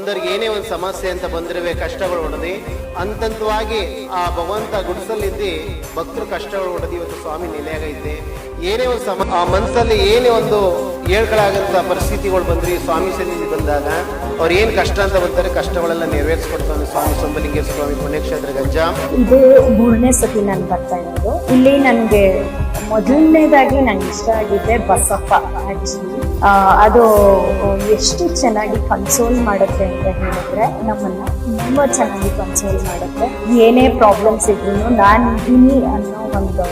ಬಂದವರಿಗೆ ಏನೇ ಒಂದು ಸಮಸ್ಯೆ ಅಂತ ಬಂದಿರುವೆ, ಕಷ್ಟಗಳು ಹೊಡೆದಿ. ಅಂತಂತವಾಗಿ ಆ ಭಗವಂತ ಗುಡಿಸಲ್ಲಿದ್ದಿ ಭಕ್ತರು ಕಷ್ಟಗಳು ಹೊಡೆದಿ, ಇವತ್ತು ಸ್ವಾಮಿ ನೆಲೆಯಾಗೈತೆ ಏನೇ ಒಂದು ಸಮ, ಆ ಮನಸ್ಸಲ್ಲಿ ಏನೇ ಒಂದು ಹೇಳ್ಗಳಾಗಂತ ಪರಿಸ್ಥಿತಿಗಳು ಬಂದ್ರಿ, ಸ್ವಾಮಿ ಸನ್ನಿಧಿ ಬಂದಾಗ, ಅವ್ರು ಏನು ಕಷ್ಟ ಅಂತ ಬಂತಾರೆ ಕಷ್ಟಗಳೆಲ್ಲ ನೆರವೇರಿಸ್ಕೊಡ್ತಾನೆ ಸ್ವಾಮಿ ಸೊಂಬಲಿಂಗೇಶ್ವರ ಸ್ವಾಮಿ ಪುಣ್ಯಕ್ಷೇತ್ರ ಗಂಜಾಮ್ ಇದು ಮೂರನೇ ಸತಿ ನಾನು ಬರ್ತಾ ಇರೋದು. ಇಲ್ಲಿ ನನಗೆ ಮೊದಲನೇದಾಗಿ ನನಗೆ ಇಷ್ಟ ಆಗಿದ್ದೆ ಬಸಪ್ಪ ಆಕ್ಚುಲಿ ಅದು ಎಷ್ಟು ಚೆನ್ನಾಗಿ ಕನ್ಸೋಲ್ ಮಾಡುತ್ತೆ ಅಂತ ಹೇಳಿದ್ರೆ, ನಮ್ಮನ್ನ ತುಂಬ ಚೆನ್ನಾಗಿ ಕನ್ಸೋಲ್ ಮಾಡುತ್ತೆ. ಏನೇ ಪ್ರಾಬ್ಲಮ್ಸ್ ಇದ್ರು ನಾನು ಇದ್ದೀನಿ ಅನ್ನೋ ಒಂದು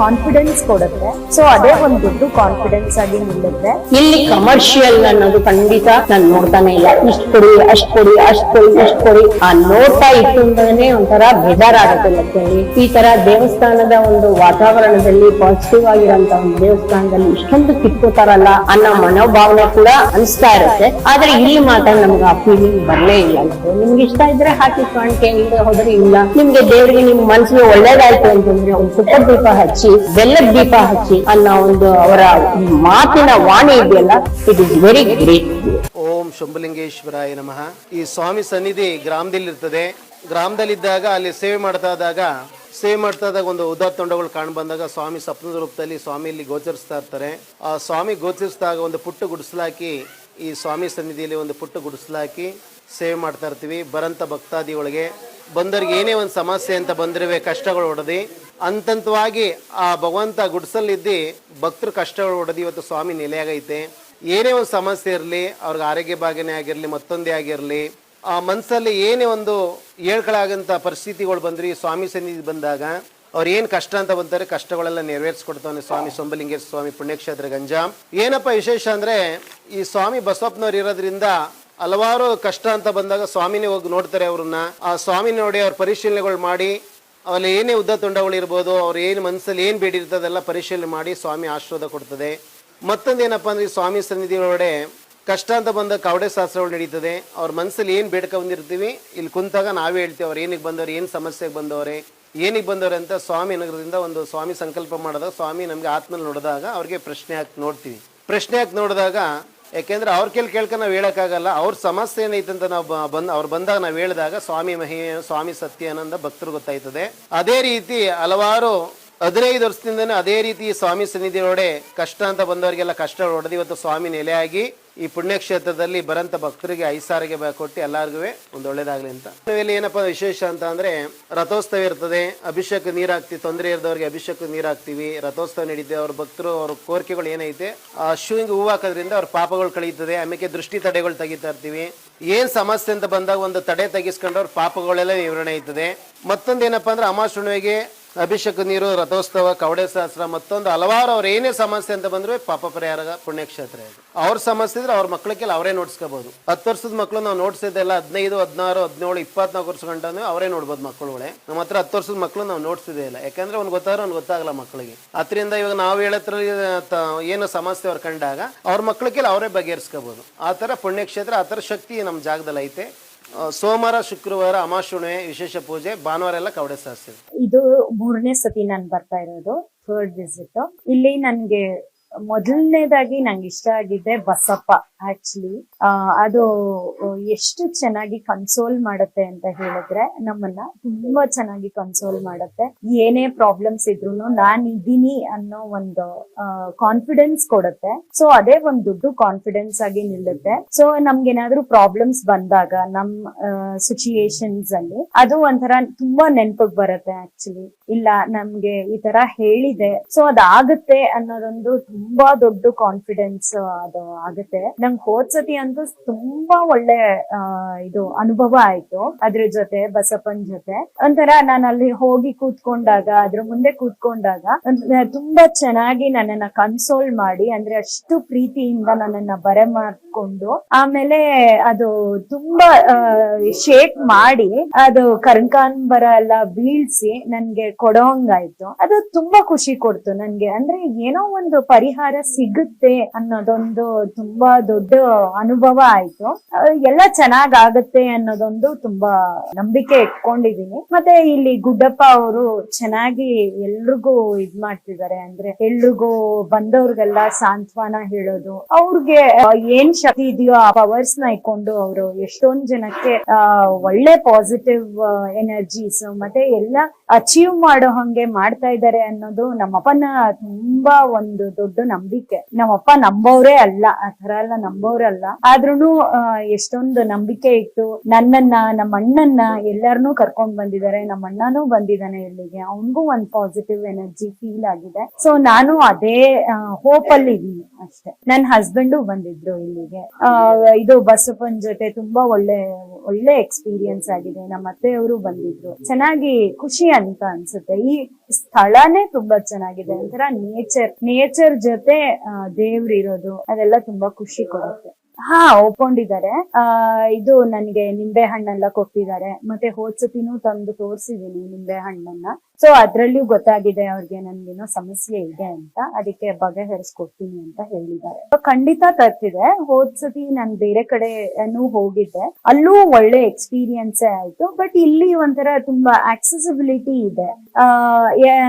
ಕಾನ್ಫಿಡೆನ್ಸ್ ಕೊಡುತ್ತೆ. ಸೊ ಅದೇ ಒಂದು ದೊಡ್ಡ ಕಾನ್ಫಿಡೆನ್ಸ್ ಆಗಿ ನಿಲ್ಲುತ್ತೆ. ಇಲ್ಲಿ ಕಮರ್ಷಿಯಲ್ ಅನ್ನೋದು ಖಂಡಿತ ನಾನು ನೋಡ್ತಾನೆ ಇಲ್ಲ. ಇಷ್ಟು ಕೊಡಿ, ಅಷ್ಟು ಕೊಡಿ ಅಷ್ಟು ಕೊಡಿ, ಇಷ್ಟು ಕೊಡಿ. ಆ ನೋಡ್ತಾ ಇತ್ತು ಅಂತಾನೆ ಒಂಥರ ಬೇಜಾರಾಗುತ್ತೆ ಮತ್ತೆ ಈ ತರ ದೇವಸ್ಥಾನದ ಒಂದು ವಾತಾವರಣದಲ್ಲಿ ಪಾಸಿಟಿವ್ ಆಗಿರೋಂತ ಒಂದು ದೇವಸ್ಥಾನದಲ್ಲಿ ಇಷ್ಟೊಂದು ಕಿತ್ಕೋತಾರಲ್ಲ ಅನ್ನೋ ಮನೋಭಾವನೆ ಕೂಡ ಅನಿಸ್ತಾ ಇರುತ್ತೆ. ಆದ್ರೆ ಇಲ್ಲಿ ಮಾತ್ರ ನಮ್ಗೆ ಆ ಫೀಲಿಂಗ್ ಬರಲೇ ಇಲ್ಲ. ನಿಮ್ಗೆ ಇಷ್ಟ ಇದ್ರೆ ಹಾಕಿ ಕಾಣಿಕೆ ಇಲ್ಲದೆ ಹೋದ್ರೆ ಇಲ್ಲ. ನಿಮ್ಗೆ ದೇವರಿಗೆ ನಿಮ್ ಮನ್ಸಿಗೆ ಒಳ್ಳೇದಾಯ್ತು ಅಂತಂದ್ರೆ ಒಂದು ಸುತ್ತ ದೀಪ ಹಚ್ಚಿ ಬೆಲ್ಲದ ದೀಪ ಹಚ್ಚಿ ಅನ್ನೋ ಒಂದು ಅವರ ಮಾತಿನ ವಾಣಿ ಇದೆಯಲ್ಲ ಇಟ್ ಇಸ್ ವೆರಿ ಗ್ರೇಟ್ ಓಂ ಶಂಭುಲಿಂಗೇಶ್ವರಾಯ ನಮಃ. ಈ ಸ್ವಾಮಿ ಸನ್ನಿಧಿ ಗ್ರಾಮದಲ್ಲಿ ಇರ್ತದೆ ಗ್ರಾಮದಲ್ಲಿದ್ದಾಗ ಅಲ್ಲಿ ಸೇವೆ ಮಾಡ್ತಾ ಇದ್ದಾಗ, ಸೇವೆ ಮಾಡ್ತಾ ಇದ್ದಾಗ ಒಂದು ಉದಾ ತೊಂಡಗಳು ಕಾಣ್ ಬಂದಾಗ ಸ್ವಾಮಿ ಸಪ್ನದ ರೂಪದಲ್ಲಿ ಸ್ವಾಮಿ ಇಲ್ಲಿ ಗೋಚರಿಸ್ತಾ ಇರ್ತಾರೆ. ಆ ಸ್ವಾಮಿ ಗೋಚರಿಸಿದಾಗ ಒಂದು ಪುಟ್ಟ ಗುಡಿಸಲಾಕಿ ಈ ಸ್ವಾಮಿ ಸನ್ನಿಧಿಯಲ್ಲಿ ಒಂದು ಪುಟ್ಟ ಗುಡಿಸಲಾಕಿ ಸೇವೆ ಮಾಡ್ತಾ ಇರ್ತೀವಿ. ಬರಂತ ಭಕ್ತಾದಿಗಳಿಗೆ ಬಂದವರಿಗೆ ಏನೇ ಒಂದು ಸಮಸ್ಯೆ ಅಂತ ಬಂದಿರುವೆ, ಕಷ್ಟಗಳು ಹೊಡೆದಿ ಅಂತಂತವಾಗಿ ಆ ಭಗವಂತ ಗುಡಿಸಲ್ಲಿದ್ದು ಭಕ್ತರು ಕಷ್ಟಗಳು ಹೊಡೆದು ಇವತ್ತು ಸ್ವಾಮಿ ನೆಲೆಯಾಗೈತೆ. ಏನೇ ಒಂದು ಸಮಸ್ಯೆ ಇರಲಿ, ಅವ್ರಿಗೆ ಆರೋಗ್ಯ ಭಾಗನೇ ಆಗಿರಲಿ, ಮತ್ತೊಂದೇ ಆಗಿರಲಿ, ಆ ಮನಸ್ಸಲ್ಲಿ ಏನೇ ಒಂದು ಹೇಳ್ಕೊಳಾಗಂಥ ಪರಿಸ್ಥಿತಿಗಳು ಬಂದ್ರಿ, ಸ್ವಾಮಿ ಸನ್ನಿಧಿ ಬಂದಾಗ ಅವ್ರು ಏನು ಕಷ್ಟ ಅಂತ ಬಂತಾರೆ ಕಷ್ಟಗಳೆಲ್ಲ ನೆರವೇರಿಸ್ಕೊಡ್ತಾನೆ ಸ್ವಾಮಿ ಸೊಂಬಲಿಂಗೇಶ್ವರ ಸ್ವಾಮಿ ಪುಣ್ಯಕ್ಷೇತ್ರ ಗಂಜಾಮ್ ಏನಪ್ಪ ವಿಶೇಷ ಅಂದ್ರೆ ಈ ಸ್ವಾಮಿ ಬಸವಪ್ಪನವ್ರು ಇರೋದ್ರಿಂದ ಹಲವಾರು ಕಷ್ಟ ಅಂತ ಬಂದಾಗ ಸ್ವಾಮಿನೇ ಹೋಗಿ ನೋಡ್ತಾರೆ ಅವ್ರನ್ನ. ಆ ಸ್ವಾಮಿ ನೋಡಿ ಅವ್ರ ಪರಿಶೀಲನೆಗಳು ಮಾಡಿ ಅವಲ್ಲಿ ಏನೇ ಉದ್ದ ತುಂಡಗಳು ಇರ್ಬೋದು, ಅವ್ರು ಏನು ಮನಸ್ಸಲ್ಲಿ ಏನು ಬೇಡಿರ್ತದೆಲ್ಲ ಪರಿಶೀಲನೆ ಮಾಡಿ ಸ್ವಾಮಿ ಆಶೀರ್ವಾದ ಕೊಡ್ತದೆ. ಮತ್ತೊಂದು ಏನಪ್ಪ ಅಂದ್ರೆ ಸ್ವಾಮಿ ಸನ್ನಿಧಿ ಒಳಗಡೆ ಕಷ್ಟ ಅಂತ ಬಂದ ಕವಡೆ ಶಾಸ್ತ್ರಗಳು ನಡೀತದೆ. ಅವ್ರ ಮನಸ್ಸಲ್ಲಿ ಏನು ಬೇಡ್ಕ ಬಂದಿರ್ತೀವಿ, ಇಲ್ಲಿ ಕುಂತಾಗ ನಾವೇ ಹೇಳ್ತೀವಿ, ಅವ್ರು ಏನಕ್ಕೆ ಬಂದವ್ರು, ಏನು ಸಮಸ್ಯೆಗೆ ಬಂದವ್ರೆ. ಏನಿಗೆ ಬಂದವ್ರೆ ಅಂತ ಸ್ವಾಮಿ ನಗರದಿಂದ ಒಂದು ಸ್ವಾಮಿ ಸಂಕಲ್ಪ ಮಾಡಿದಾಗ ಸ್ವಾಮಿ ನಮಗೆ ಆತ್ಮಲ್ಲಿ ನೋಡಿದಾಗ ಅವ್ರಿಗೆ ಪ್ರಶ್ನೆ ಹಾಕಿ ನೋಡ್ತೀವಿ. ಪ್ರಶ್ನೆ ಹಾಕಿ ನೋಡಿದಾಗ ಯಾಕೆಂದ್ರೆ ಅವ್ರ ಕೇಳಿ ಕೇಳ್ಕೊಂಡು ನಾವು ಹೇಳೋಕ್ಕಾಗಲ್ಲ, ಅವ್ರ ಸಮಸ್ಯೆ ಏನೈತೆ ಅಂತ ನಾವು ಬಂದ್ ಅವ್ರು ಬಂದಾಗ ನಾವು ಹೇಳಿದಾಗ ಸ್ವಾಮಿ ಮಹಿ ಸ್ವಾಮಿ ಸತ್ಯಾನಂದ ಭಕ್ತರು ಗೊತ್ತಾಯ್ತದೆ. ಅದೇ ರೀತಿ ಹಲವಾರು ಹದಿನೈದು ವರ್ಷದಿಂದನೇ ಅದೇ ರೀತಿ ಸ್ವಾಮಿ ಒಡೆ ಕಷ್ಟ ಅಂತ ಬಂದವರಿಗೆಲ್ಲ ಕಷ್ಟ ಹೊಡೆದು ಇವತ್ತು ಸ್ವಾಮಿ ನೆಲೆಯಾಗಿ ಈ ಪುಣ್ಯಕ್ಷೇತ್ರದಲ್ಲಿ ಬರಂತ ಭಕ್ತರಿಗೆ ಐಸಾರಿಗೆ ಕೊಟ್ಟು ಎಲ್ಲರಿಗೂ ಒಂದು ಒಳ್ಳೇದಾಗಲಿ ಅಂತ. ಇಲ್ಲಿ ಏನಪ್ಪ ವಿಶೇಷ ಅಂತ ಅಂದ್ರೆ, ರಥೋತ್ಸವ ಇರ್ತದೆ, ಅಭಿಷೇಕ ನೀರು ತೊಂದರೆ ಇರದವ್ರಿಗೆ ಅಭಿಷೇಕ ನೀರು ರಥೋತ್ಸವ ನಡೀತದೆ, ಅವ್ರ ಭಕ್ತರು, ಅವ್ರ ಕೋರಿಕೆಗಳು ಏನೈತೆ, ಆ ಶಿವಂಗೆ ಹೂವು ಹಾಕೋದ್ರಿಂದ ಅವ್ರ ಪಾಪಗಳು ಕಳೀತದೆ ಆಮೇಲೆ ದೃಷ್ಟಿ ತಡೆಗಳು ತೆಗಿತಾ ಇರ್ತೀವಿ. ಏನ್ ಸಮಸ್ಯೆ ಅಂತ ಬಂದಾಗ ಒಂದು ತಡೆ ತೆಗಿಸ್ಕೊಂಡು ಅವ್ರ ಪಾಪಗಳೆಲ್ಲ ವಿವರಣೆ ಆಯ್ತದೆ. ಮತ್ತೊಂದು ಏನಪ್ಪಾ ಅಂದ್ರೆ ಅಮಾಶುಣಿಗೆ ಅಭಿಷೇಕ ನೀರು, ರಥೋತ್ಸವ ಕವಡೆ ಶಾಸ್ತ್ರ ಮತ್ತೊಂದು ಹಲವಾರು ಅವ್ರ ಏನೇ ಸಮಸ್ಯೆ ಅಂತ ಬಂದ್ರೆ ಪಾಪ ಪರಿಹಾರ ಪುಣ್ಯಕ್ಷೇತ್ರ ಇದು. ಅವ್ರ ಸಮಸ್ಯೆ ಇದ್ರೆ ಅವ್ರ ಮಕ್ಕಳಿಗೆಲ್ಲ ಅವರೇ ನೋಡ್ಸ್ಕೋಬಹುದು ಹತ್ತು ವರ್ಷದ ಮಕ್ಕಳು ನಾವು ನೋಡ್ಸಿದ್ದೆಲ್ಲ ಹದಿನೈದು, ಹದಿನಾರು, ಹದಿನೇಳು, ಇಪ್ಪತ್ನಾಲ್ಕು ವರ್ಷ ಗಂಟನೂ ಅವರೇ ನೋಡ್ಬೋದು ಮಕ್ಕಳುಗಳೇ ನಮ್ಮ ಹತ್ರ ಹತ್ತು ವರ್ಷದ ಮಕ್ಕಳು ನಾವು ನೋಡ್ಸಿದ್ದೇ ಇಲ್ಲ. ಯಾಕಂದ್ರೆ ಅವ್ನು ಗೊತ್ತಾದ್ರೆ ಅವ್ನು ಗೊತ್ತಾಗಲ್ಲ ಮಕ್ಕಳಿಗೆ ಅದರಿಂದ ಇವಾಗ ನಾವು ಹೇಳತ್ರ ಏನು ಸಮಸ್ಯೆ ಅವ್ರು ಕಂಡಾಗ ಅವ್ರ ಮಕ್ಕಳಿಗೆಲ್ಲ ಅವರೇ ಬಗೆಹರಿಸ್ಕೋಬಹುದು ಆ ಥರ ಪುಣ್ಯಕ್ಷೇತ್ರ, ಆ ಥರ ಶಕ್ತಿ ನಮ್ಮ ಜಾಗದಲ್ಲಿ ಐತೆ. ಸೋಮವಾರ, ಶುಕ್ರವಾರ, ಅಮಾಶುಣೆ, ವಿಶೇಷ ಪೂಜೆ, ಭಾನುವಾರ ಎಲ್ಲ ಕವಡೆ ಶಾಸ್ತ್ರ ಇದು ಮೂರನೇ ಸತಿ ನಾನು ಬರ್ತಾ ಇರೋದು ಥರ್ಡ್ ವಿಸಿಟ್ ಇಲ್ಲಿ ನನ್ಗೆ ಮೊದಲನೇದಾಗಿ ನಂಗೆ ಇಷ್ಟ ಆಗಿದ್ದೆ ಬಸಪ್ಪ. ಆಕ್ಚುಲಿ ಅದು ಎಷ್ಟು ಚೆನ್ನಾಗಿ ಕನ್ಸೋಲ್ ಮಾಡುತ್ತೆ ಅಂತ ಹೇಳಿದ್ರೆ ನಮ್ಮನ್ನ ತುಂಬಾ ಚೆನ್ನಾಗಿ ಕನ್ಸೋಲ್ ಮಾಡುತ್ತೆ. ಏನೇ ಪ್ರಾಬ್ಲಮ್ಸ್ ಇದ್ರು ನಾನ್ ಇದ್ದೀನಿ ಅನ್ನೋ ಒಂದು ಕಾನ್ಫಿಡೆನ್ಸ್ ಕೊಡುತ್ತೆ. ಸೊ ಅದೇ ಒಂದು ದೊಡ್ಡ ಕಾನ್ಫಿಡೆನ್ಸ್ ಆಗಿ ನಿಲ್ಲುತ್ತೆ. ಸೊ ನಮ್ಗೇನಾದ್ರೂ ಪ್ರಾಬ್ಲಮ್ಸ್ ಬಂದಾಗ, ನಮ್ ಸಿಚುಯೇಷನ್ಸ್ ಅಲ್ಲಿ, ಅದು ಒಂಥರ ತುಂಬಾ ನೆನ್ಪಿಗೆ ಬರುತ್ತೆ ಆಕ್ಚುಲಿ ಇಲ್ಲ, ನಮ್ಗೆ ಈ ತರ ಹೇಳಿದೆ. ಸೊ ಅದಾಗುತ್ತೆ ಅನ್ನೋದೊಂದು ತುಂಬಾ ದೊಡ್ಡ ಕಾನ್ಫಿಡೆನ್ಸ್ ಅದು ಆಗುತ್ತೆ. ನಂಗೆ ಹೋದ್ಸತಿ ಅಂತೂ ತುಂಬಾ ಒಳ್ಳೆ ಇದು ಅನುಭವ ಆಯ್ತು. ಅದ್ರ ಜೊತೆ ಬಸಪ್ಪನ್ ಜೊತೆ. ಒಂಥರ ನಾನು ಅಲ್ಲಿ ಹೋಗಿ ಕೂತ್ಕೊಂಡಾಗ, ಅದ್ರ ಮುಂದೆ ಕೂತ್ಕೊಂಡಾಗ ತುಂಬಾ ಚೆನ್ನಾಗಿ ನನ್ನನ್ನ ಕನ್ಸೋಲ್ ಮಾಡಿ, ಅಂದ್ರೆ ಅಷ್ಟು ಪ್ರೀತಿಯಿಂದ ನನ್ನನ್ನ ಬರೆ ಮಾಡ್ಕೊಂಡು, ಆಮೇಲೆ ಅದು ತುಂಬಾ ಶೇಪ್ ಮಾಡಿ, ಅದು ಕರ್ಕಾಂಬರ ಎಲ್ಲ ಬೀಳ್ಸಿ ನನ್ಗೆ ಕೊಡೋಂಗಾಯ್ತು. ಅದು ತುಂಬಾ ಖುಷಿ ಕೊಡ್ತು ನನ್ಗೆ. ಅಂದ್ರೆ ಏನೋ ಒಂದು ಪರಿಹಾರ ಸಿಗುತ್ತೆ ಅನ್ನೋದೊಂದು ತುಂಬಾ ದೊಡ್ಡ ಅನುಭವ ಆಯ್ತು. ಎಲ್ಲ ಚೆನ್ನಾಗ್ ಆಗತ್ತೆ ಅನ್ನೋದೊಂದು ತುಂಬಾ ನಂಬಿಕೆ ಇಟ್ಕೊಂಡಿದೀನಿ. ಮತ್ತೆ ಇಲ್ಲಿ ಗುಡ್ಡಪ್ಪ ಅವರು ಚೆನ್ನಾಗಿ ಎಲ್ರಿಗೂ ಇದ್ ಮಾಡ್ತಿದ್ದಾರೆ. ಅಂದ್ರೆ ಎಲ್ರಿಗೂ ಬಂದವ್ರಿಗೆಲ್ಲ ಸಾಂತ್ವನ ಹೇಳೋದು. ಅವ್ರಿಗೆ ಏನ್ ಶಕ್ತಿ ಇದೆಯೋ ಆ ಪವರ್ಸ್ನ ಇಟ್ಕೊಂಡು ಅವರು ಎಷ್ಟೊಂದ್ ಜನಕ್ಕೆ ಒಳ್ಳೆ ಪಾಸಿಟಿವ್ ಎನರ್ಜೀಸ್ ಮತ್ತೆ ಎಲ್ಲ ಅಚೀವ್ ಮಾಡೋ ಹಂಗೆ ಮಾಡ್ತಾ ಇದ್ದಾರೆ ಅನ್ನೋದು ನಮ್ಮಪ್ಪನ ತುಂಬಾ ಒಂದು ದೊಡ್ಡ ನಂಬಿಕೆ. ನಮ್ಮಪ್ಪ ನಂಬೋರೇ ಅಲ್ಲ. ಆ ತರ ಎಲ್ಲ ನಂಬೋರೇ ಅಲ್ಲ ಆದ್ರೂನು ಎಷ್ಟೊಂದು ನಂಬಿಕೆ ಇಟ್ಟು ನನ್ನನ್ನ ನಮ್ಮ ಅಣ್ಣನ್ನ ಎಲ್ಲಾರನ್ನೂ ಕರ್ಕೊಂಡ್ ಬಂದಿದ್ದಾರೆ. ನಮ್ಮ ಅಣ್ಣನೂ ಬಂದಿದ್ದಾನೆ ಇಲ್ಲಿಗೆ. ಅವನ್ಗೂ ಒಂದ್ ಪಾಸಿಟಿವ್ ಎನರ್ಜಿ ಫೀಲ್ ಆಗಿದೆ. ಸೊ ನಾನು ಅದೇ ಹೋಪ್ ಅಲ್ಲಿ ಇದೀನಿ ಅಷ್ಟೇ. ನನ್ನ ಹಸ್ಬೆಂಡು ಬಂದಿದ್ರು ಇಲ್ಲಿಗೆ. ಇದು ಬಸಪ್ಪನ್ ಜೊತೆ ತುಂಬಾ ಒಳ್ಳೆ ಒಳ್ಳೆ ಎಕ್ಸ್ಪೀರಿಯನ್ಸ್ ಆಗಿದೆ. ನಮ್ಮ ಅತ್ತೆಯವರು ಬಂದಿದ್ರು. ಚೆನ್ನಾಗಿ ಖುಷಿ ಅಂತ ಅನ್ಸುತ್ತೆ. ಈ ಸ್ಥಳನೇ ತುಂಬಾ ಚೆನ್ನಾಗಿದೆ. ಒಂಥರ ನೇಚರ್ ನೇಚರ್ ಜೊತೆ ದೇವ್ರಿರೋದು. ಅದೆಲ್ಲ ತುಂಬಾ ಖುಷಿ ಹಾ ಒಪ್ಕೊಂಡಿದ್ದಾರೆ. ಆ ಇದು ನನ್ಗೆ ನಿಂಬೆ ಹಣ್ಣೆಲ್ಲ ಕೊಟ್ಟಿದ್ದಾರೆ. ಮತ್ತೆ ಹೋದ್ಸತಿನೂ ತಂದು ತೋರ್ಸಿದೀನಿ ನಿಂಬೆ ಹಣ್ಣನ್ನ. ಸೊ ಅದ್ರಲ್ಲಿಯೂ ಗೊತ್ತಾಗಿದೆ ಅವ್ರಿಗೆ ನನ್ಗೇನೋ ಸಮಸ್ಯೆ ಇದೆ ಅಂತ. ಅದಕ್ಕೆ ಬಗೆಹರಿಸ್ಕೊಡ್ತೀನಿ ಅಂತ ಹೇಳಿದ್ದಾರೆ. ಖಂಡಿತ ತರ್ತಿದೆ. ಹೋದ್ಸತಿ ನಾನ್ ಬೇರೆ ಕಡೆನೂ ಹೋಗಿದ್ದೆ. ಅಲ್ಲೂ ಒಳ್ಳೆ ಎಕ್ಸ್ಪೀರಿಯನ್ಸ್ ಆಯ್ತು. ಬಟ್ ಇಲ್ಲಿ ಒಂಥರ ತುಂಬಾ ಆಕ್ಸೆಸಿಬಿಲಿಟಿ ಇದೆ.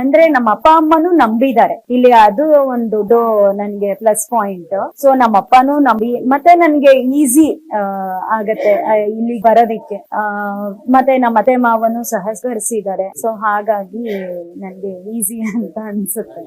ಅಂದ್ರೆ ನಮ್ಮ ಅಪ್ಪ ಅಮ್ಮನೂ ನಂಬಿದ್ದಾರೆ. ಇಲ್ಲಿ ಅದು ಒಂದು ದೊಡ್ಡ ನನ್ಗೆ ಪ್ಲಸ್ ಪಾಯಿಂಟ್ ಸೊ ನಮ್ಮ ಅಪ್ಪನೂ ನಂಬಿ, ಮತ್ತೆ ನನ್ಗೆ ಈಸಿ ಆಗತ್ತೆ ಇಲ್ಲಿ ಬರೋದಿಕ್ಕೆ. ಮತ್ತೆ ನಮ್ಮ ಅತ್ತೆ ಮಾವನು ಸಹಕರಿಸಿದ್ದಾರೆ. ಸೊ ಹಾಗಾಗಿ ನನ್ಗೆ ಈಸಿ ಅಂತ ಅನ್ಸುತ್ತೆ.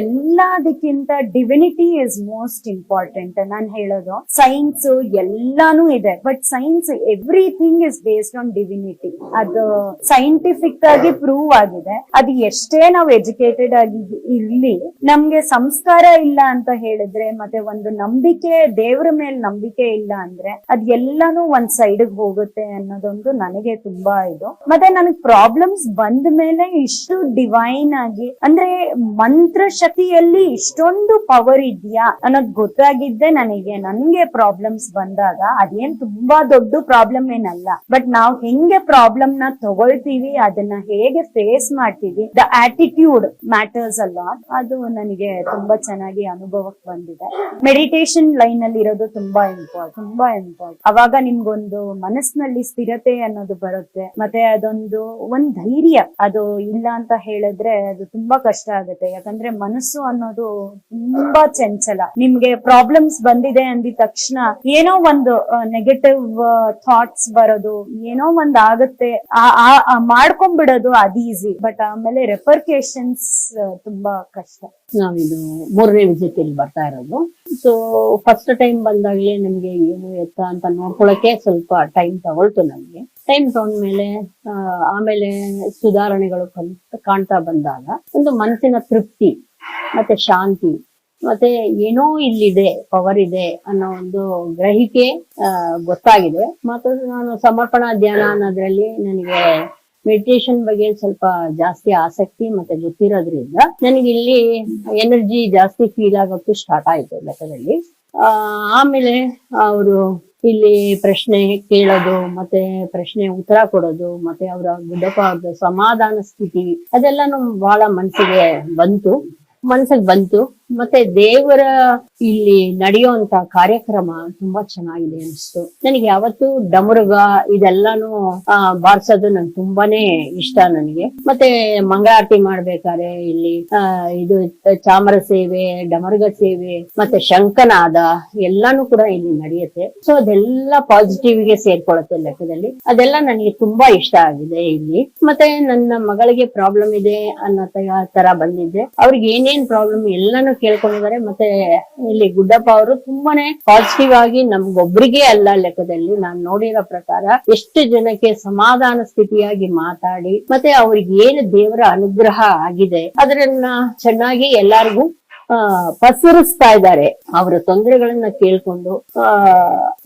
ಎಲ್ಲದಕ್ಕಿಂತ ಡಿವಿನಿಟಿ ಇಸ್ ಮೋಸ್ಟ್ ಇಂಪಾರ್ಟೆಂಟ್ ನಾನು ಹೇಳೋದು. ಸೈನ್ಸ್ ಎಲ್ಲಾನು ಇದೆ but science everything is based on divinity ಅದು ಸೈಂಟಿಫಿಕ್ ಆಗಿ ಪ್ರೂವ್ ಆಗಿದೆ. ಅದು ಎಷ್ಟೇ ನಾವು ಎಜುಕೇಟೆಡ್ ಆಗಿ ಇರ್ಲಿ ನಮ್ಗೆ ಸಂಸ್ಕಾರ ಇಲ್ಲ ಅಂತ ಹೇಳಿದ್ರೆ ಮತ್ತೆ ಒಂದು ನಂಬಿಕೆ ದೇವರ ಮೇಲೆ ನಂಬಿಕೆ ಇಲ್ಲ ಅಂದ್ರೆ ಅದ್ ಎಲ್ಲಾನು ಒಂದ್ ಸೈಡ್ ಹೋಗುತ್ತೆ ಅನ್ನೋದೊಂದು ನನಗೆ ತುಂಬಾ ಇದು. ಮತ್ತೆ ನನಗ್ ಪ್ರಾಬ್ಲಮ್ಸ್ ಬಂದ ಮೇಲೆ ಇಷ್ಟು ಡಿವೈನ್ ಆಗಿ, ಅಂದ್ರೆ ಮಂತ್ರ ಶಕ್ತಿಯಲ್ಲಿ ಇಷ್ಟೊಂದು ಪವರ್ ಇದೆಯಾ ಅನ್ನೋದು ಗೊತ್ತಾಗಿದ್ದೆ ನನಗೆ, ನನ್ಗೆ ಪ್ರಾಬ್ಲಮ್ಸ್ ಬಂದಾಗ ಅದೇನ್ ತುಂಬಾ ದೊಡ್ಡ ಪ್ರಾಬ್ಲಮ್ ಏನಲ್ಲ. ಬಟ್ ನಾವ್ ಹೆಂಗೆ ಪ್ರಾಬ್ಲಮ್ನ ತಗೊಳ್ತೀವಿ, ಅದನ್ನ ಹೇಗೆ ಫೇಸ್ ಮಾಡ್ತೀವಿ ದ ಆಟಿಟ್ಯೂಡ್ ಮ್ಯಾಟರ್ಸ್ ಅಲ್ಲ ಅದು ನನಗೆ ತುಂಬಾ ಚೆನ್ನಾಗಿ ಅನುಭವಕ್ಕೆ ಬಂದಿದೆ. ಮೆಡಿಟೇಷನ್ ಲೈನ್ ಅಲ್ಲಿ ಇರೋದು ತುಂಬಾ ಇಂಪಾರ್ಟೆಂಟ್ ತುಂಬಾ ಇಂಪಾರ್ಟೆಂಟ್ ಅವಾಗ ನಿಮ್ಗೊಂದು ಮನಸ್ಸಿನಲ್ಲಿ ಸ್ಥಿರತೆ ಅನ್ನೋದು ಬರುತ್ತೆ. ಮತ್ತೆ ಅದೊಂದು, ಒಂದ್ ಧೈರ್ಯ. ಅದು ಇಲ್ಲ ಅಂತ ಹೇಳಿದ್ರೆ ಅದು ತುಂಬಾ ಕಷ್ಟ ಆಗುತ್ತೆ. ಯಾಕಂದ್ರೆ ಮನಸ್ಸು ಅನ್ನೋದು ತುಂಬಾ ಚಂಚಲ. ನಿಮ್ಗೆ ಪ್ರಾಬ್ಲಮ್ಸ್ ಬಂದಿದೆ ಅಂದಿದ ತಕ್ಷಣ ಏನೋ ಒಂದು ನೆಗೆಟಿವ್ ಥಾಟ್ಸ್ ಬರೋದು, ಏನೋ ಒಂದ್ ಆಗುತ್ತೆ. ಮಾಡ್ಕೊಂಡ್ಬಿಡೋದು ಅದು ಈಸಿ ಬಟ್ ಆಮೇಲೆ ರೆಪರ್ಕೇಶನ್ಸ್ ತುಂಬಾ ಕಷ್ಟ. ನಾವಿದು ಮೂರನೇ ವಿಸಿಟ್ ಇಲ್ಲಿ ಬರ್ತಾ ಇರೋದು. ಸೊ ಫಸ್ಟ್ ಟೈಮ್ ಬಂದಾಗ್ಲೇ ನಮ್ಗೆ ಏನು ಎತ್ತ ಅಂತ ನೋಡ್ಕೊಳಕ್ಕೆ ಸ್ವಲ್ಪ ಟೈಮ್ ತಗೊಳ್ತು ನಮ್ಗೆ. ಟೈಮ್ ತಗೊಂಡ್ಮೇಲೆ ಆಮೇಲೆ ಸುಧಾರಣೆಗಳು ಕಾಣ್ತಾ ಬಂದಾಗ ಒಂದು ಮನಸ್ಸಿನ ತೃಪ್ತಿ, ಮತ್ತೆ ಶಾಂತಿ, ಮತ್ತೆ ಏನೋ ಇಲ್ಲಿದೆ ಪವರ್ ಇದೆ ಅನ್ನೋ ಒಂದು ಗ್ರಹಿಕೆ ಗೊತ್ತಾಗಿದೆ. ಮತ್ತು ನಾನು ಸಮರ್ಪಣಾ ಧ್ಯಾನ ಅನ್ನೋದ್ರಲ್ಲಿ ನನಗೆ ಮೆಡಿಟೇಷನ್ ಬಗ್ಗೆ ಸ್ವಲ್ಪ ಜಾಸ್ತಿ ಆಸಕ್ತಿ ಮತ್ತೆ ಗೊತ್ತಿರೋದ್ರಿಂದ ನನಗೆ ಇಲ್ಲಿ ಎನರ್ಜಿ ಜಾಸ್ತಿ ಫೀಲ್ ಆಗೋಕ್ಕೂ ಸ್ಟಾರ್ಟ್ ಆಯ್ತು ಲೆಕ್ಕದಲ್ಲಿ. ಆಮೇಲೆ ಅವರು ಇಲ್ಲಿ ಪ್ರಶ್ನೆ ಕೇಳೋದು, ಮತ್ತೆ ಪ್ರಶ್ನೆ ಉತ್ತರ ಕೊಡೋದು, ಮತ್ತೆ ಅವರ ಗುಡ್ಡಪ್ಪ ಅವ್ರದ್ದು ಸಮಾಧಾನ ಸ್ಥಿತಿ ಅದೆಲ್ಲಾನು ಬಹಳ ಮನಸ್ಸಿಗೆ ಬಂತು. ಮನ್ಸಿಗೆ ಬಂತು. ಮತ್ತೆ ದೇವರ ಇಲ್ಲಿ ನಡೆಯುವಂತ ಕಾರ್ಯಕ್ರಮ ತುಂಬಾ ಚೆನ್ನಾಗಿದೆ ಅನಿಸ್ತು. ನನಗೆ ಯಾವತ್ತು ಡಮರುಗ ಇದೆಲ್ಲಾನು ಆ, ಬಾರ್ಸೋದು ನನ್ ತುಂಬಾನೇ ಇಷ್ಟ ನನಗೆ. ಮತ್ತೆ ಮಂಗಳಾರತಿ ಮಾಡ್ಬೇಕಾದ್ರೆ ಇಲ್ಲಿ ಇದು ಚಾಮರ ಸೇವೆ ಡಮರುಗ ಸೇವೆ ಮತ್ತೆ ಶಂಕನಾದ ಎಲ್ಲಾನು ಕೂಡ ಇಲ್ಲಿ ನಡೆಯುತ್ತೆ. ಸೊ ಅದೆಲ್ಲ ಪಾಸಿಟಿವ್ಗೆ ಸೇರ್ಕೊಳ್ಳುತ್ತೆ ಲೆಕ್ಕದಲ್ಲಿ. ಅದೆಲ್ಲ ನನಗೆ ತುಂಬಾ ಇಷ್ಟ ಆಗಿದೆ ಇಲ್ಲಿ. ಮತ್ತೆ ನನ್ನ ಮಗಳಿಗೆ ಪ್ರಾಬ್ಲಮ್ ಇದೆ ಅನ್ನೋ ತರ ಬಂದಿದ್ದೆ ಅವ್ರಿಗೆ ಏನೇನ್ ಪ್ರಾಬ್ಲಮ್ ಎಲ್ಲಾನು ಕೇಳ್ಕೊಂಡಿದ್ದಾರೆ. ಮತ್ತೆ ಇಲ್ಲಿ ಗುಡ್ಡಪ್ಪ ಅವರು ತುಂಬಾನೇ ಪಾಸಿಟಿವ್ ಆಗಿ ನಮ್ಗೊಬ್ರಿಗೆ ಅಲ್ಲ ಲೆಕ್ಕದಲ್ಲಿ ನಾನ್ ನೋಡಿರೋ ಪ್ರಕಾರ ಎಷ್ಟು ಜನಕ್ಕೆ ಸಮಾಧಾನ ಸ್ಥಿತಿಯಾಗಿ ಮಾತಾಡಿ, ಮತ್ತೆ ಅವ್ರಿಗೆ ಏನು ದೇವರ ಅನುಗ್ರಹ ಆಗಿದೆ ಅದನ್ನ ಚೆನ್ನಾಗಿ ಎಲ್ಲಾರ್ಗೂ, ಆ, ಪಸರಿಸ್ತಾ ಇದ್ದಾರೆ. ಅವರ ತೊಂದರೆಗಳನ್ನ ಕೇಳ್ಕೊಂಡು, ಆ,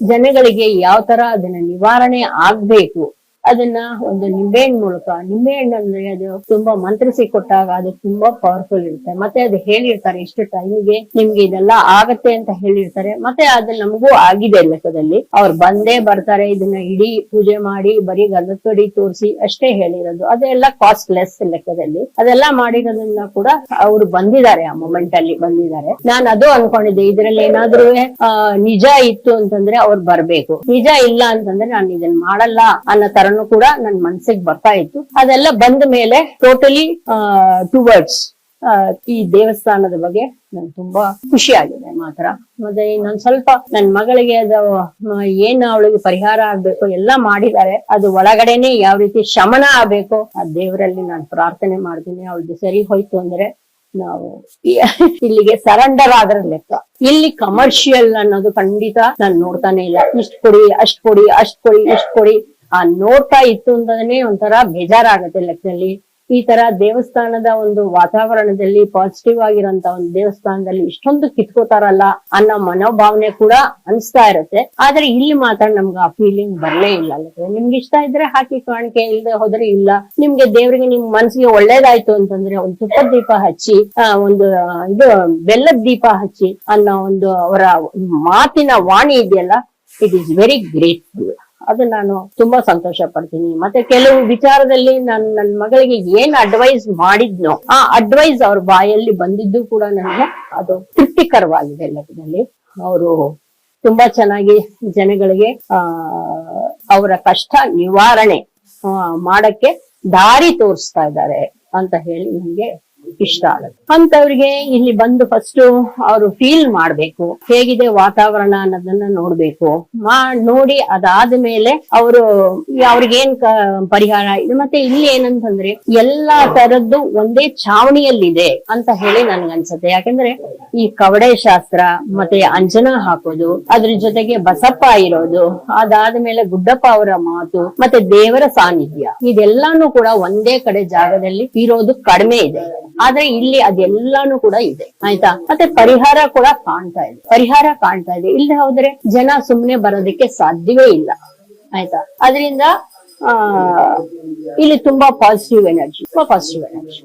ಜನಗಳಿಗೆ ಯಾವ ತರ ಅದನ್ನ ನಿವಾರಣೆ ಆಗ್ಬೇಕು ಅದನ್ನ ಒಂದು ನಿಂಬೆಹಣ್ಣು ಮೂಲಕ ನಿಂಬೆಹಣ್ಣು ಅಂದ್ರೆ ಅದು ತುಂಬಾ ಮಂತ್ರಿಸಿ ಕೊಟ್ಟಾಗ ಅದು ತುಂಬಾ ಪವರ್ಫುಲ್ ಇರುತ್ತೆ. ಮತ್ತೆ ಅದು ಹೇಳಿರ್ತಾರೆ ಇಷ್ಟು ಟೈಮ್ಗೆ ನಿಮ್ಗೆ ಇದೆಲ್ಲ ಆಗತ್ತೆ ಅಂತ ಹೇಳಿರ್ತಾರೆ. ಮತ್ತೆ ಅದು ನಮಗೂ ಆಗಿದೆ ಲೆಕ್ಕದಲ್ಲಿ ಅವ್ರು ಬಂದೇ ಬರ್ತಾರೆ, ಇದನ್ನ ಇಡೀ ಪೂಜೆ ಮಾಡಿ, ಬರೀ ಗಂಧದ ತೋರಿಸಿ ಅಷ್ಟೇ ಹೇಳಿರೋದು. ಅದೆಲ್ಲ ಕಾಸ್ಟ್ ಲೆಸ್ ಲೆಕ್ಕದಲ್ಲಿ ಅದೆಲ್ಲ ಮಾಡಿರೋದನ್ನ ಕೂಡ ಅವ್ರು ಬಂದಿದ್ದಾರೆ ಆ ಮೊಮೆಂಟ್ ಅಲ್ಲಿ ಬಂದಿದ್ದಾರೆ. ನಾನು ಅದು ಅನ್ಕೊಂಡಿದ್ದೆ, ಇದ್ರಲ್ಲಿ ಏನಾದ್ರೂ ನಿಜ ಇತ್ತು ಅಂತಂದ್ರೆ ಅವ್ರು ಬರ್ಬೇಕು. ನಿಜ ಇಲ್ಲ ಅಂತಂದ್ರೆ ನಾನು ಇದನ್ನ ಮಾಡಲ್ಲ ಅನ್ನೋ ತರನು ಕೂಡ ನನ್ ಮನ್ಸಿಗೆ ಬರ್ತಾ ಇತ್ತು. ಅದೆಲ್ಲ ಬಂದ ಮೇಲೆ ಟೋಟಲಿ ಟುವರ್ಡ್ಸ್ ಈ ದೇವಸ್ಥಾನದ ಬಗ್ಗೆ ನನ್ ತುಂಬಾ ಖುಷಿ ಆಗಿದೆ ಮಾತ್ರ ಮತ್ತೆ ನನ್ ಸ್ವಲ್ಪ ನನ್ ಮಗಳಿಗೆ ಅದು ಏನ್ ಅವಳಿಗೆ ಪರಿಹಾರ ಆಗ್ಬೇಕು ಎಲ್ಲಾ ಮಾಡಿದ್ದಾರೆ. ಅದು ಒಳಗಡೆನೆ ಯಾವ ರೀತಿ ಶಮನ ಆಗ್ಬೇಕು, ಆ ದೇವರಲ್ಲಿ ನಾನು ಪ್ರಾರ್ಥನೆ ಮಾಡ್ತೀನಿ, ಅವಳದು ಸರಿ ಹೋಯ್ತು ಅಂದ್ರೆ ನಾವು ಇಲ್ಲಿಗೆ ಸರೆಂಡರ್ ಆದ್ರ ಲೆಕ್ಕ. ಇಲ್ಲಿ ಕಮರ್ಷಿಯಲ್ ಅನ್ನೋದು ಖಂಡಿತ ನಾನು ನೋಡ್ತಾನೆ ಇಲ್ಲ. ಇಷ್ಟ್ ಕೊಡಿ, ಅಷ್ಟ್ ಕೊಡಿ ಅಷ್ಟ್ ಕೊಡಿ, ಇಷ್ಟ್ ಕೊಡಿ. ಆ ನೋಡ್ತಾ ಇತ್ತು ಅಂತಂದ್ರೆ ಒಂಥರ ಬೇಜಾರಾಗತ್ತೆ ಲೆಕ್ಕದಲ್ಲಿ ಈ ತರ ದೇವಸ್ಥಾನದ ಒಂದು ವಾತಾವರಣದಲ್ಲಿ ಪಾಸಿಟಿವ್ ಆಗಿರೋಂತ ಒಂದು ದೇವಸ್ಥಾನದಲ್ಲಿ ಇಷ್ಟೊಂದು ಕಿತ್ಕೋತಾರಲ್ಲ ಅನ್ನೋ ಮನೋಭಾವನೆ ಕೂಡ ಅನಿಸ್ತಾ ಇರುತ್ತೆ. ಆದ್ರೆ ಇಲ್ಲಿ ಮಾತ್ರ ನಮ್ಗೆ ಆ ಫೀಲಿಂಗ್ ಬರಲೇ ಇಲ್ಲ. ನಿಮ್ಗೆ ಇಷ್ಟ ಇದ್ರೆ ಹಾಕಿ ಕಾಣಿಕೆ ಇಲ್ಲದೆ ಹೋದ್ರೆ ಇಲ್ಲ. ನಿಮ್ಗೆ ದೇವರಿಗೆ ನಿಮ್ ಮನ್ಸಿಗೆ ಒಳ್ಳೇದಾಯ್ತು ಅಂತಂದ್ರೆ ಒಂದು ತುಪ್ಪದ ದೀಪ ಹಚ್ಚಿ ಆ, ಒಂದು ಇದು ಬೆಲ್ಲದ ದೀಪ ಹಚ್ಚಿ ಅನ್ನೋ ಒಂದು ಅವರ ಮಾತಿನ ವಾಣಿ ಇದೆಯಲ್ಲ? ಇಟ್ ಈಸ್ ವೆರಿ ಗ್ರೇಟ್ಫುಲ್ ಅದು ನಾನು ತುಂಬಾ ಸಂತೋಷ ಪಡ್ತೀನಿ. ಮತ್ತೆ ಕೆಲವು ವಿಚಾರದಲ್ಲಿ ನಾನು ನನ್ನ ಮಗಳಿಗೆ ಏನ್ ಅಡ್ವೈಸ್ ಮಾಡಿದ್ನೋ, ಆ ಅಡ್ವೈಸ್ ಅವ್ರ ಬಾಯಲ್ಲಿ ಬಂದಿದ್ದು ಕೂಡ ನನಗೆ ಅದು ತೃಪ್ತಿಕರವಾಗಿದೆ ಲೆಕ್ಕದಲ್ಲಿ ಅವರು ತುಂಬಾ ಚೆನ್ನಾಗಿ ಜನಗಳಿಗೆ ಅವರ ಕಷ್ಟ ನಿವಾರಣೆ ಮಾಡಕ್ಕೆ ದಾರಿ ತೋರಿಸ್ತಾ ಇದ್ದಾರೆ ಅಂತ ಹೇಳಿ ನನಗೆ ಇಷ್ಟ ಆಗುತ್ತೆ. ಅಂತವ್ರಿಗೆ ಇಲ್ಲಿ ಬಂದು ಫಸ್ಟ್ ಅವರು ಫೀಲ್ ಮಾಡ್ಬೇಕು. ಹೇಗಿದೆ ವಾತಾವರಣ ಅನ್ನೋದನ್ನ ನೋಡ್ಬೇಕು. ನೋಡಿ ಅದಾದ ಮೇಲೆ ಅವರು, ಅವ್ರಿಗೇನ್ ಪರಿಹಾರ? ಇದೆ ಮತ್ತೆ ಇಲ್ಲಿ ಏನಂತಂದ್ರೆ ಎಲ್ಲಾ ತರದ್ದು ಒಂದೇ ಛಾವಣಿಯಲ್ಲಿದೆ ಅಂತ ಹೇಳಿ ನನ್ಗನ್ಸುತ್ತೆ. ಯಾಕಂದ್ರೆ ಈ ಕವಡೆ ಶಾಸ್ತ್ರ ಮತ್ತೆ ಅಂಜನ ಹಾಕೋದು, ಅದ್ರ ಜೊತೆಗೆ ಬಸಪ್ಪ ಇರೋದು, ಅದಾದ ಮೇಲೆ ಗುಡ್ಡಪ್ಪ ಅವರ ಮಾತು, ಮತ್ತೆ ದೇವರ ಸಾನ್ನಿಧ್ಯ, ಇದೆಲ್ಲಾನು ಕೂಡ ಒಂದೇ ಕಡೆ ಜಾಗದಲ್ಲಿ ಇರೋದು ಕಡಿಮೆ ಇದೆ. ಆದ್ರೆ ಇಲ್ಲಿ ಅದೆಲ್ಲಾನು ಕೂಡ ಇದೆ, ಆಯ್ತಾ? ಮತ್ತೆ ಪರಿಹಾರ ಕೂಡ ಕಾಣ್ತಾ ಇದೆ. ಪರಿಹಾರ ಕಾಣ್ತಾ ಇದೆ. ಇಲ್ಲಿ ಹೋದ್ರೆ ಜನ ಸುಮ್ನೆ ಬರೋದಕ್ಕೆ ಸಾಧ್ಯವೇ ಇಲ್ಲ, ಆಯ್ತಾ? ಅದರಿಂದ ಇಲ್ಲಿ ತುಂಬಾ ಪಾಸಿಟಿವ್ ಎನರ್ಜಿ ತುಂಬಾ ಪಾಸಿಟಿವ್ ಎನರ್ಜಿ